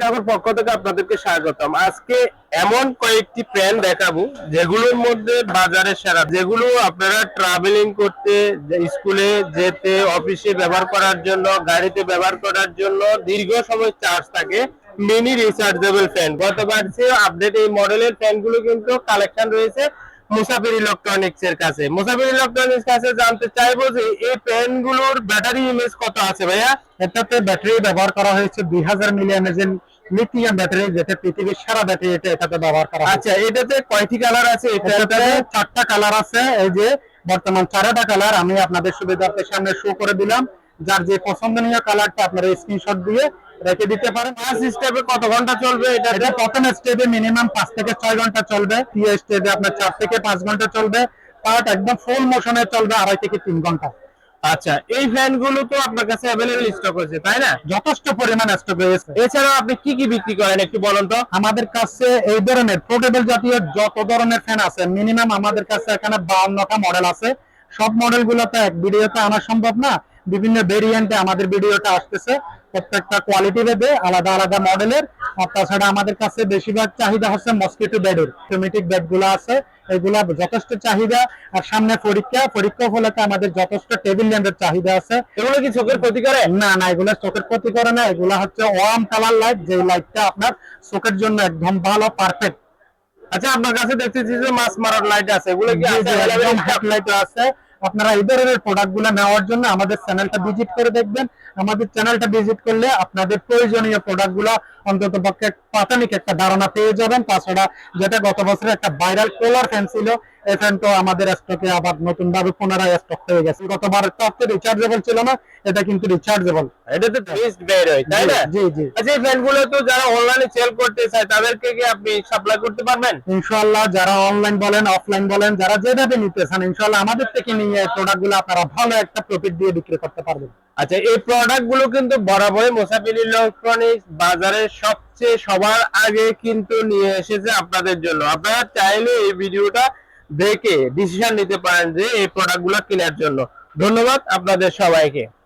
কাপড় পক্ষ থেকে আপনাদেরকে স্বাগতম। আজকে এমন কয়েকটি দেখাবো, যেগুলোর মধ্যে বাজারে সেরা। যেগুলো আপনারা ট্রাভেলিং করতে স্কুলে যেতে অফিসে ব্যবহার করার জন্য, গাড়িতে ব্যবহার করার জন্য দীর্ঘ সময় চার্জ থাকে। মিনি রিচার্জেবল ফ্যান গতবার আপডেট এই মডেলের ফ্যানগুলো কিন্তু কালেকশন রয়েছে। মুসাফির ইলেকট্রনিক্স এর কাছে। মুসাফির ইলেকট্রনিক্স কাছে জানতে চাইব যে এই ফ্যানগুলোর ব্যাটারি ইমেজ কত আছে ভাইয়া? এটাতে ব্যাটারি ব্যবহার করা হয়েছে দুই হাজার মিলিয়ন লিথিয়াম ব্যাটারি যেটা পৃথিবীর সারা ব্যাটারি এটা এটাতে ব্যবহার করা আচ্ছা এটাতে কয়টি কালার আছে? এটাতে এটাতে চারটা কালার আছে। এই যে বর্তমান চারটা কালার আমি আপনাদের সুবিধার্থে সামনে শো করে দিলাম। যার যে পছন্দনীয় কালারটা আপনারা স্ক্রিনশট দিয়ে রেখে দিতে পারেন। ফার্স্ট স্টেপে কত ঘণ্টা চলবে? এটা এটা প্রথম স্টেপে মিনিমাম পাঁচ থেকে ছয় ঘণ্টা চলবে। দ্বিতীয় স্টেপে আপনার চার থেকে পাঁচ ঘণ্টা চলবে। পার্ট একদম ফুল মোশনে চলবে আড়াই থেকে তিন ঘণ্টা। আচ্ছা এই ফ্যানগুলো তো আপনার কাছে অ্যাভেলেবল স্টক আছে তাই না? যথেষ্ট পরিমাণ স্টক রয়েছে। এছাড়াও আপনি কি কি বিক্রি করেন একটু বলুন তো? আমাদের কাছে এই ধরনের পোর্টেবল জাতীয় যত ধরনের ফ্যান আছে মিনিমাম আমাদের কাছে এখানে বাউন্নটা মডেল আছে। সব মডেল গুলোতে এক ভিডিওতে আনা সম্ভব না। বিভিন্ন ভেরিয়েন্টে আমাদের ভিডিওটা আসতেছে। প্রত্যেকটা কোয়ালিটি ভেদে আলাদা আলাদা মডেলের আর তাছাড়া আমাদের কাছে বেশিরভাগ চাহিদা হচ্ছে মসকিটো বেডের অটোমেটিক বেডগুলো আছে এগুলা যথেষ্ট চাহিদা। আর সামনে পরীক্ষা পরীক্ষা উপলক্ষে আমাদের যথেষ্ট টেবিল ল্যাম্পের চাহিদা আছে। এগুলো কি চোখের ক্ষতি করে? না না এগুলো চোখের ক্ষতি করে না। এগুলা হচ্ছে ওয়ার্ম কালার লাইট যে লাইটটা আপনার চোখের জন্য একদম ভালো পারফেক্ট আচ্ছা আপনার কাছে দেখতেছি যে মাছ মারার লাইট আছে। এগুলো কি আছে? হেডলাইট আছে। আপনারা এই ধরনের প্রোডাক্টগুলো নেওয়ার জন্য আমাদের চ্যানেলটা ভিজিট করে দেখবেন। আমাদের চ্যানেলটা ভিজিট করলে আপনাদের প্রয়োজনীয় প্রোডাক্টগুলো অন্তত পক্ষে প্রাথমিক একটা ধারণা পেয়ে যাবেন। তাছাড়া যেটা গত বছর একটা ভাইরাল কোলার ফ্যান ছিল এই ফ্যানটা আমাদের স্টকে আবার নতুন ভাবে পুনরায় স্টক হয়ে গেছে। গতবার তো রিচার্জেবল ছিল না এটা কিন্তু রিচার্জেবল এটাতে বেস্ট বের হয় তাই না? জি জি আচ্ছা এই ফ্যানগুলো তো যারা অনলাইনে সেল করতে চায় তাদেরকে কি আপনি সাপ্লাই করতে পারবেন? ইনশাআল্লাহ যারা অনলাইন বলেন অফলাইন বলেন যারা যেভাবে নিতে চান ইনশাআল্লাহ আমাদের থেকে নিয়ে পারবেন। আচ্ছা বাজারে সবচেয়ে সবার আগে কিন্তু নিয়ে এসেছে আপনাদের জন্য। আপনারা চাইলে এই ভিডিওটা দেখে ডিসিশন নিতে পারেন যে এই প্রোডাক্টগুলো কেনার জন্য। ধন্যবাদ আপনাদের সবাইকে।